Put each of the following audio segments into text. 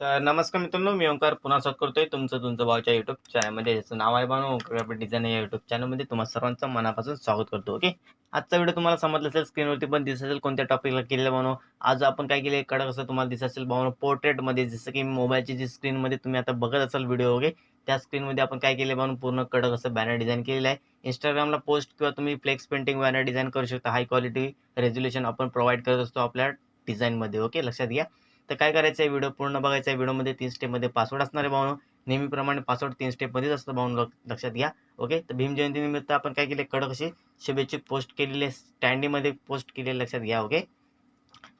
तर नमस्कार मित्रांनो मी ओंकार पुन्हा स्वागत करतोय तुमचं तुमचं भावच्या युट्यूब चॅनलमध्ये ज्याचं नाव आहे बानो ओंकार डिझाईन या युट्यूब चॅनलमध्ये तुम्हाला सर्वांचं मनापासून स्वागत करतो ओके? आजचा व्हिडिओ तुम्हाला समजलं असेल स्क्रीनवरती पण दिसत असेल कोणत्या टॉपिकला केलेलं बनव आज आपण काय केले कडक असं तुम्हाला दिसत असेल बनव पोर्ट्रेटमध्ये जसं की मोबाईलची जी स्क्रीनमध्ये तुम्ही आता बघत असाल व्हिडिओ ओके? त्या स्क्रीनमध्ये आपण काय केले बनवून पूर्ण कडक असं बॅनर डिझाईन केलेलं आहे. इंस्टाग्रामला पोस्ट किंवा तुम्ही फ्लेक्स पेंटिंग बॅनर डिझाईन करू शकता. हाय क्वालिटी रेझोल्युशन आपण प्रोव्हाइड करत असतो आपल्या डिझाईनमध्ये ओके? लक्षात घ्या. तर काय करायचं आहे? व्हिडिओ पूर्ण बघायचा आहे. व्हिडिओमध्ये तीन स्टेपमध्ये पासवर्ड असणार आहे भावनो. नेहमीप्रमाणे पासवर्ड तीन स्टेपमध्येच असतं भावनो. लक्षात घ्या. ओके तर भीम जयंतीनिमित्त आपण काय केले कडक अशी शुभेच्छुक पोस्ट केलेले स्टँडीमध्ये पोस्ट केले लक्षात घ्या. ओके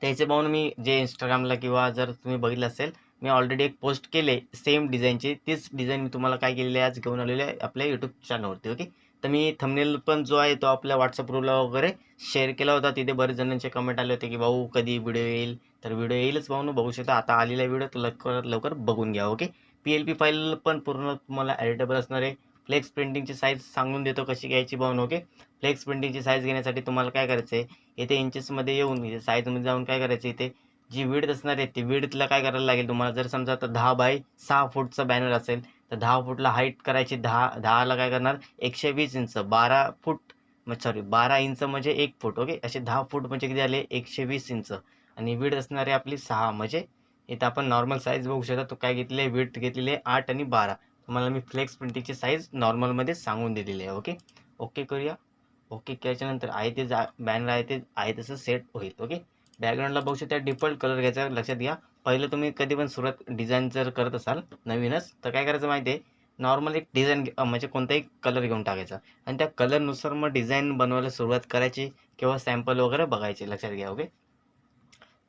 त्याचे पाहून मी जे इंस्टाग्रामला किंवा जर तुम्ही बघितलं असेल मी ऑलरेडी एक पोस्ट केले. सेम डिझाईनची तीच डिझाईन मी तुम्हाला काय केलेली आहे? आज घेऊन आलेली आहे आपल्या यूट्यूब चॅनलवरती ओके तर मी थंबनेल पण जो आहे तो आपल्या व्हॉट्सअप ग्रुपला वगैरे शेअर केला होता. तिथे बरेच जणांचे कमेंट आले होते की भाऊ कधी व्हिडिओ येईल? तर व्हिडिओ येईलच भाऊ बघू शकता. आता आलेला व्हिडिओ तर लवकर लवकर बघून घ्या okay P L P file पण पूर्ण तुम्हाला ॲडिटेबल असणार आहे. फ्लेक्स प्रिंटिंगची साईज सांगून देतो कशी घ्यायची भाऊ ओके फ्लेक्स प्रिंटिंगची साईज घेण्यासाठी तुम्हाला काय करायचं आहे येथे इंचेसमध्ये येऊन इथे साईजमध्ये जाऊन काय करायचं इथे जी विडत असणार आहे ती विडतला काय करायला लागेल तुम्हाला? जर समजा आता दहा बाय सहा फूटचा बॅनर असेल तर दहा फूटला हाईट करायची दहा दहाला काय करणार? एकशे वीस इंच बारा फूट सॉरी बारा इंच म्हणजे एक फूट ओके असे दहा फूट म्हणजे किती झाले एकशे वीस इंच. आणि विड असणारी आपली सहा म्हणजे इथं आपण नॉर्मल साईज बघू शकता. तो काय घेतले आहे? विड घेतलेली आहे आठ आणि बारा. तुम्हाला मी फ्लेक्स प्रिंटिंगची साईज नॉर्मलमध्ये सांगून दिलेली आहे ओके ओके करूया. ओके केल्याच्यानंतर आहे ते जा बॅनर आहे ते आहे तसं सेट होईल ओके बॅकग्राऊंडला बघू शकता डिफॉल्ट कलर घ्यायचा लक्षात घ्या. पहिलं तुम्ही कधी पण सुरुवात डिझाईन जर करत असाल नवीनच तर काय करायचं माहिती आहे? नॉर्मल एक डिझाईन म्हणजे कोणताही कलर घेऊन टाकायचा. आणि त्या कलरनुसार मग डिझाईन बनवायला सुरुवात करायची किंवा सॅम्पल वगैरे बघायचे लक्षात घ्या ओके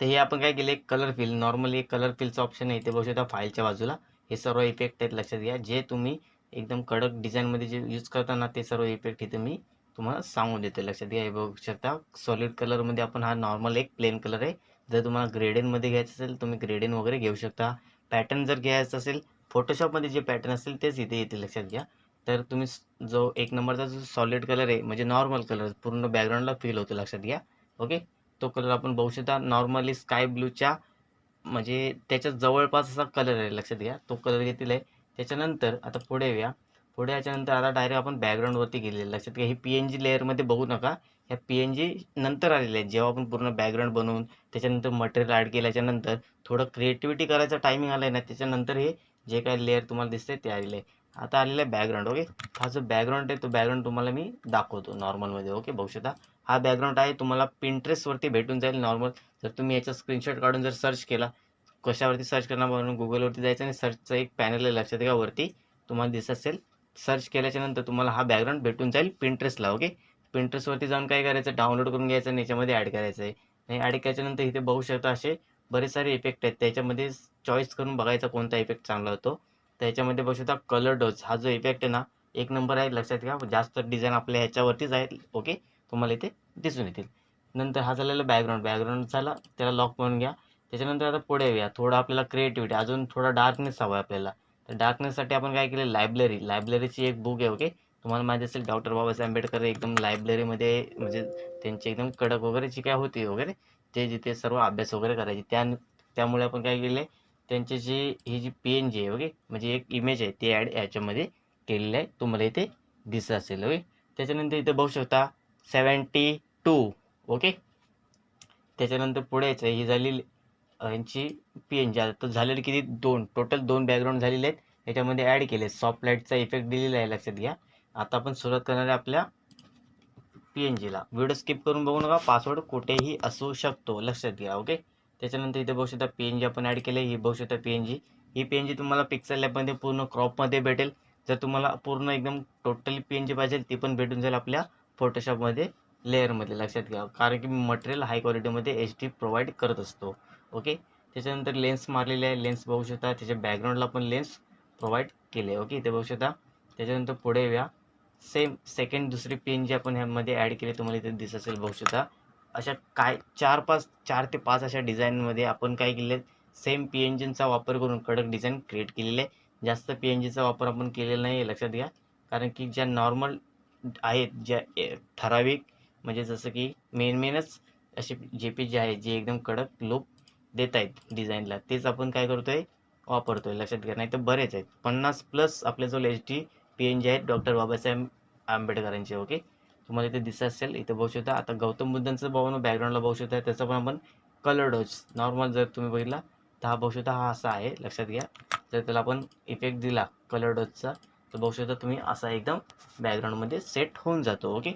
तर हे आपण काय केलं एक कलर फिल नॉर्मली एक कलर फिलचं ऑप्शन आहे ते बघू शकता फाईलच्या बाजूला. हे सर्व इफेक्ट आहेत लक्षात घ्या. जे तुम्ही एकदम कडक डिझाईनमध्ये जे यूज करताना ते सर्व इफेक्ट इथे मी तुम्हाला सांगून देते लक्षात घ्या. हे बघू शकता सॉलिड कलरमध्ये आपण हा नॉर्मल एक प्लेन कलर आहे. जर तुम्हाला ग्रेडेनमध्ये घ्यायचं असेल तुम्ही ग्रेडेन वगैरे घेऊ शकता. पॅटर्न जर घ्यायचं असेल फोटोशॉपमध्ये जे पॅटर्न असेल तेच इथे येते लक्षात घ्या. तर तुम्ही जो एक नंबरचा जो सॉलिड कलर आहे म्हणजे नॉर्मल कलर पूर्ण बॅकग्राऊंडला फील होतो लक्षात घ्या. ओके तो कलर आपण बघू शकता. नॉर्मली स्काय ब्लूच्या म्हणजे त्याच्या जवळपास असा कलर आहे लक्षात घ्या. तो कलर घेतलेला आहे. त्याच्यानंतर आता पुढे येऊया. पुढे याच्यानंतर आता डायरेक्ट आपण बॅकग्राऊंडवरती गेलेलं लक्षात घ्या ही पी एन जी लेअरमध्ये बघू नका. ह्या पी एन जी नंतर आलेल्या आहेत. जेव्हा आपण पूर्ण बॅकग्राऊंड बनवून त्याच्यानंतर मटेरियल ॲड केल्याच्यानंतर थोडं क्रिएटिव्हिटी करायचा टायमिंग आला आहे ना त्याच्यानंतर हे जे काही लेअर तुम्हाला दिसते ते आलेले आहे आता आलेलं आहे बॅकग्राऊंड ओके हा जो बॅकग्राऊंड आहे तो बॅकग्राऊंड तुम्हाला मी दाखवतो नॉर्मलमध्ये ओके भविष्यता. हा बॅकग्राऊंड आहे तुम्हाला पिंट्रेसवरती भेटून जाईल नॉर्मल जर तुम्ही याचा स्क्रीनशॉट काढून जर सर्च केला कशावरती सर्च करणार म्हणून गुगलवरती जायचं आणि सर्चचं एक पॅनल आहे लक्षात घ्या वरती तुम्हाला दिसत असेल. सर्च केल्याच्यानंतर तुम्हाला हा बॅकग्राऊंड भेटून जाईल पिंट्रेसला ओके पिंट्रेसवरती जाऊन काय करायचं? डाउनलोड करून घ्यायचं आणि याच्यामध्ये ॲड करायचं आहे आणि ॲड केल्याच्यानंतर इथे बघू शकता असे बरेच सारे इफेक्ट आहेत. त्याच्यामध्ये चॉईस करून बघायचा कोणता इफेक्ट चांगला होतो. त्याच्यामध्ये बघू शकता कलर डोज हा जो इफेक्ट आहे ना एक नंबर आहे. लक्षात घ्या. जास्त डिझाईन आपल्या ह्याच्यावरतीच आहे ओके तुम्हाला इथे दिसून येतील. नंतर हा झालेला बॅकग्राऊंड बॅकग्राऊंड झाला. त्याला लॉक करून घ्या. त्याच्यानंतर आता पुढे येऊया. थोडं आपल्याला क्रिएटिव्हिटी अजून थोडा डार्कनेस हवा आहे आपल्याला. तर डार्कनेससाठी आपण काय केलं? लायब्ररी लायब्ररीची एक बुक आहे. ओके तुम्हाला माहिती असेल डॉक्टर बाबासाहेब आंबेडकर एकदम लायब्ररीमध्ये म्हणजे त्यांची एकदम कडक वगैरे जी काय होती वगैरे ते जिथे सर्व अभ्यास वगैरे करायचे. त्या त्यामुळे आपण काय केलं आहे त्यांची जी ही जी पी एन जी आहे ओके म्हणजे एक इमेज आहे ती ॲड याच्यामध्ये केलेली आहे. तुम्हाला इथे दिसत असेल ओके. त्याच्यानंतर इथे बघू शकता सेवन्टी टू ओके. त्याच्यानंतर पुढे यायचं ही झाली यांची पी एन जी आता झालेली किती? दोन. टोटल दोन बॅकग्राऊंड झालेले आहेत. याच्यामध्ये ॲड केले. सॉफ्ट लाईटचा इफेक्ट दिलेला आहे लक्षात घ्या. आता आपण सुरुवात करणार आहे आपल्या पी एन जीला व्हिडिओ स्किप करून बघू नका. पासवर्ड कुठेही असू शकतो. लक्षात घ्या ओके त्याच्यानंतर इथे बघू शकता पी एन जी आपण ॲड केले ही बघू शकता पी एन जी ही पी एन जी तुम्हाला पिक्सल लॅबमध्ये पूर्ण क्रॉपमध्ये भेटेल. जर तुम्हाला पूर्ण एकदम टोटली पी एन जी पाहिजे ती पण भेटून जाईल आपल्या फोटोशॉपमध्ये लेअरमध्ये लक्षात घ्या. कारण की मटेरियल हाय क्वालिटीमध्ये एच डी प्रोव्हाइड करत असतो ओके त्याच्यानंतर लेन्स मारलेले आहे. लेन्स बघू शकता. त्याच्या बॅकग्राऊंडला पण लेन्स प्रोव्हाइड केले ओके इथे बघू शकता. त्याच्यानंतर पुढे येऊया. सेम सेकंड दुसरी पी एन जी आपण ह्यामध्ये ॲड केली तुम्हाला इथे दिसत असेल बघू अशा काय चार पाच चार ते पाच अशा डिझाईनमध्ये आपण काय केले सेम पी एन जीचा वापर करून कडक डिझाईन क्रिएट केलेले आहे. जास्त पी एन जीचा वापर आपण केलेला नाही आहे लक्षात घ्या. कारण की ज्या नॉर्मल आहेत ज्या ठराविक म्हणजे जसं की मेन मेनच असे जे पी जी आहे जे एकदम कडक लुक देत आहेत डिझाईनला तेच आपण काय करतो आहे वापरतोय लक्षात घ्या. नाही तर बरेच आहेत. पन्नास प्लस आपल्याजवळ H D P N G आहेत डॉक्टर बाबासाहेब आंबेडकरांचे ओके तुम्हाला इथे दिसत असेल इथे बघू शकता आता गौतम बुद्धांचं भाऊ बॅकग्राऊंडला बघू शकता त्याचा पण आपण कलर डोज नॉर्मल जर तुम्ही बघितला तर हा बघू शकता हा असा आहे लक्षात घ्या. जर त्याला आपण इफेक्ट दिला कलर डोजचा तर बघू शकता तुम्ही असा एकदम बॅकग्राऊंडमध्ये सेट होऊन जातो ओके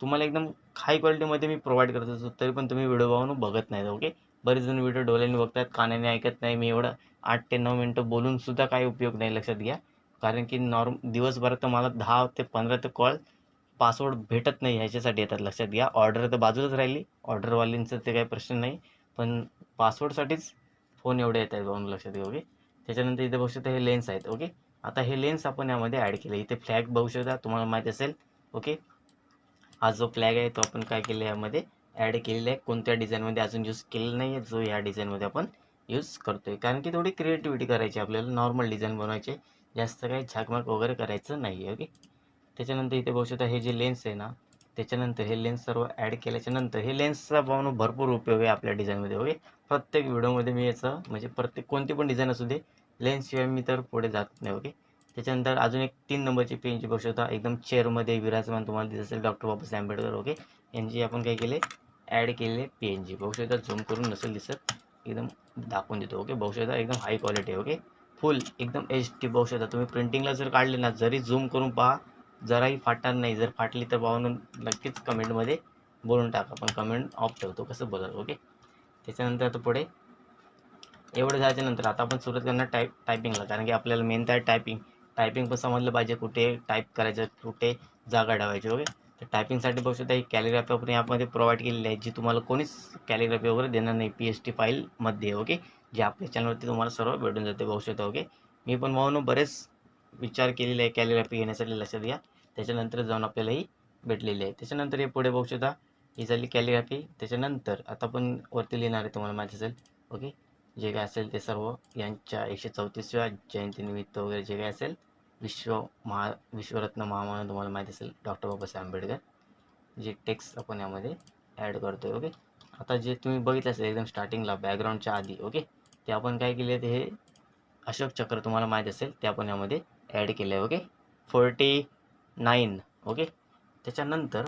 तुम्हाला एकदम हाय क्वालिटीमध्ये मी प्रोव्हाइड करत असतो तरी पण तुम्ही व्हिडिओ पाहून बघत नाही ओके बरेच जण व्हिडिओ डोळ्याने बघतात कानाने ऐकत नाही मी एवढं आठ ते नऊ मिनटं बोलूनसुद्धा काही उपयोग नाही लक्षात घ्या. कारण की नॉर्म दिवसभरात तर मला दहा ते पंधरा ते कॉल पासवर्ड भेटत नाही ह्याच्यासाठी येतात लक्षात घ्या. ऑर्डर तर बाजूलाच राहिली. ऑर्डरवाल्यांचं ते काही प्रश्न नाही. पण पासवर्डसाठीच फोन एवढे येत आहेत म्हणून लक्षात घ्या ओके? त्याच्यानंतर इथे बघू शकता हे लेन्स आहेत ओके? आता हे लेन्स आपण यामध्ये ॲड केले. इथे फ्लॅग बघू शकता तुम्हाला माहीत असेल ओके? हा जो फ्लॅग आहे तो आपण काय केलं यामध्ये ॲड केलेला आहे. कोणत्या डिझाईनमध्ये अजून यूज केलेला नाही आहे जो ह्या डिझाईनमध्ये आपण यूज करतो आहे कारण की थोडी क्रिएटिव्हिटी करायची आपल्याला नॉर्मल डिझाईन बनवायचे. जास्त काही झाकमाक वगैरे करायचं नाही आहे ओके त्याच्यानंतर इथे बघू शकता हे जे लेन्स आहे ना त्याच्यानंतर हे लेन्स सर्व ॲड केल्याच्यानंतर हे लेन्सचा पाहून भरपूर उपयोग आहे आपल्या डिझाईनमध्ये ओके प्रत्येक व्हिडिओमध्ये मी याचं म्हणजे प्रत्येक कोणती पण डिझाईन असू दे लेन्सशिवाय मी तर पुढे जात नाही ओके त्याच्यानंतर अजून एक तीन नंबरची पेनची बघू शकता एकदम चेअरमध्ये विराजमान तुम्हाला दिसत असेल डॉक्टर बाबासाहेब आंबेडकर ओके यांची आपण काय केले ॲड केले पी एन जी बघू शकता झूम करून नसेल दिसत एकदम दाखवून देतो ओके बघू शकता एकदम हाय क्वालिटी ओके फुल एकदम एच डी बघू शकता तुम्ही प्रिंटिंगला जर काढले ना जरी झूम करून पहा जराही फाटणार नाही. जर फाटली तर पाहून नक्कीच कमेंटमध्ये बोलून टाका. पण कमेंट ऑफ ठेवतो कसं बोलाल ओके त्याच्यानंतर आता पुढे एवढं झाल्याच्यानंतर आता आपण सुरुवात करणार टाईप टायपिंगला कारण की आपल्याला मेन तर टायपिंग टायपिंग पण समजलं पाहिजे कुठे टाईप करायचं कुठे जागा ठेवायची ओके तर टायपिंगसाठी बघू शकता ही कॅलिग्राफी आपण यामध्ये प्रोव्हाइड केलेली आहे जी तुम्हाला कोणीच कॅलिग्राफी वगैरे देणार नाही पी एच टी फाईलमध्ये ओके जे आपल्या चॅनलवरती तुम्हाला सर्व भेटून जाते बघू शकता ओके मी पण म्हणून बरेच विचार केलेले आहे कॅलिग्राफी घेण्यासाठी लक्षात घ्या. त्याच्यानंतर जाऊन आपल्यालाही भेटलेली आहे. त्याच्यानंतर हे पुढे बघू शकता ही झाली कॅलिग्राफी त्याच्यानंतर आता पण वरती लिहिणार आहे तुम्हाला माहिती असेल ओके जे काय असेल ते सर्व यांच्या एकशे चौतीसव्या जयंतीनिमित्त वगैरे जे काय असेल विश्व महा विश्वरत्न महामानव तुम्हाला माहीत असेल डॉक्टर बाबासाहेब आंबेडकर. जे टेक्स्ट आपण यामध्ये ॲड करतो आहे ओके आता जे तुम्ही बघितलं असेल एकदम स्टार्टिंगला बॅकग्राऊंडच्या आधी ओके ते आपण काय केले ते हे अशोक चक्र तुम्हाला माहीत असेल ते आपण यामध्ये ॲड केलं आहे ओके फोर्टी नाईन ओके त्याच्यानंतर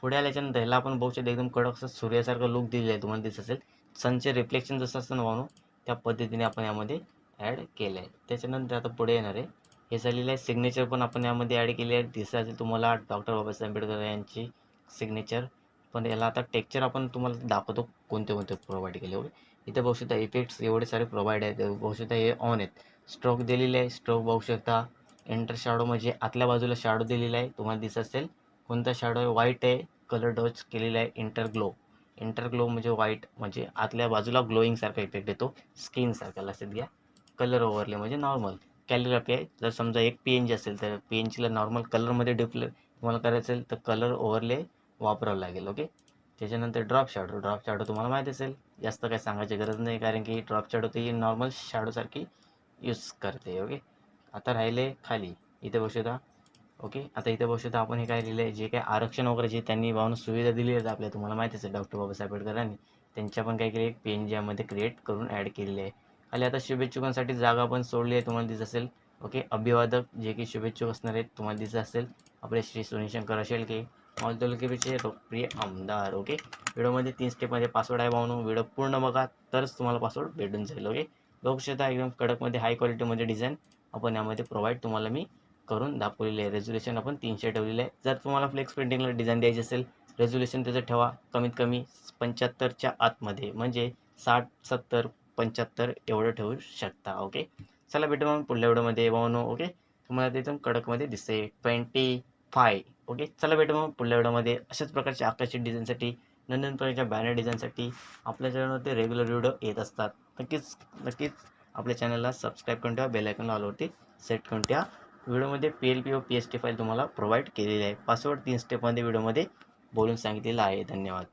पुढे आल्याच्यानंतर ह्याला आपण बघू शकतो एकदम कडक असं सूर्यासारखं लुक दिलेलं आहे तुम्हाला दिसत असेल. सनचे रिफ्लेक्शन जसं असतं ना म्हणून त्या पद्धतीने आपण यामध्ये ॲड केलं आहे त्याच्यानंतर आता पुढे येणार आहे हे झालेलं आहे. सिग्नेचर पण आपण यामध्ये ॲड केली आहे दिसत असेल तुम्हाला डॉक्टर बाबासाहेब आंबेडकर यांची सिग्नेचर पण याला आता टेक्चर आपण तुम्हाला दाखवतो कोणते कोणते प्रोव्हाइड केले ओके इथे बघू शकता इफेक्ट्स एवढे सारे प्रोव्हाइड आहेत. बघू शकता हे ऑन आहेत. स्ट्रोक दिलेले आहे. स्ट्रोक बघू शकता. एंटर शॅडो म्हणजे आतल्या बाजूला शॅडो दिलेला आहे. तुम्हाला दिसत असेल. कोणता शॅडो आहे? व्हाईट आहे. कलर डॉच केलेला आहे. इंटर ग्लो इंटर ग्लो म्हणजे व्हाईट म्हणजे आतल्या बाजूला ग्लोईंगसारखा इफेक्ट येतो. स्किनसारखा लक्षात घ्या. कलर ओव्हरले म्हणजे नॉर्मल कॅलिग्राफी आहे जर समजा एक पी एन जी असेल तर पी एन जीला नॉर्मल कलरमध्ये डिप्ले तुम्हाला करायचं असेल तर कलर ओव्हरले वापरावं लागेल ओके त्याच्यानंतर ड्रॉप शॅडो ड्रॉप शॅडो तुम्हाला माहीत असेल. जास्त काही सांगायची गरज नाही कारण की ड्रॉप शॅडो ती नॉर्मल शॅडोसारखी यूज करते ओके आता राहिले खाली. इथे बघू शकता ओके आता इथे बघू शकता आपण हे काय लिहिलं आहे जे काय आरक्षण वगैरे जे त्यांनी भावना सुविधा दिली आहेत आपल्या तुम्हाला माहिती असेल डॉक्टर बाबासाहेब आंबेडकरांनी. त्यांच्या पण काय केले एक पी एन जी यामध्ये क्रिएट करून ॲड केलेले आहे. आणि आता शुभेच्छुकांसाठी जागा पण सोडली आहे तुम्हाला दिसत असेल. ओके अभिवादक जे की शुभेच्छुक असणार आहेत तुम्हाला दिसत असेल. आपले श्री सोनीशंकर असेल की मॉल तालुक्याचे लोकप्रिय आमदार ओके. व्हिडिओमध्ये तीन स्टेपमध्ये पासवर्ड आहे भावनो. व्हिडिओ पूर्ण बघा तरच तुम्हाला पासवर्ड भेटून जाईल ओके. बघू एकदम कडकमध्ये हाय क्वालिटीमध्ये डिझाईन आपण यामध्ये प्रोव्हाइड तुम्हाला मी करून दाखवलेले आहे. रेझोल्युशन आपण तीनशे ठेवलेलं आहे. जर तुम्हाला फ्लेक्स प्रिंटिंगला डिझाईन द्यायची असेल रेझोल्युशन त्याचं ठेवा. कमीत कमी पंच्याहत्तरच्या आतमध्ये म्हणजे साठ सत्तर पंच्याहत्तर एवढं ठेवू शकता ओके चला भेटू मग पुढल्या व्हिडिओमध्ये भावनो ओके तुम्हाला ते एकदम कडकमध्ये दिसते ट्वेंटी फाय ओके चला भेटू मग पुढल्या व्हिडिओमध्ये. अशाच प्रकारच्या आकर्षित डिझाईनसाठी नवीन प्रकारच्या बॅनर डिझाईनसाठी आपल्या चॅनलवरती रेग्युलर व्हिडिओ येत असतात. नक्कीच नक्कीच आपल्या चॅनलला सबस्क्राईब करून ठेवा बेलायकनला ऑलवरती सेट करून ठेवा. व्हिडिओमध्ये पी एल पी व पी एस टी फाईल तुम्हाला प्रोव्हाइड केलेली आहे. पासवर्ड तीन स्टेपमध्ये व्हिडिओमध्ये बोलून सांगितलेलं आहे. धन्यवाद.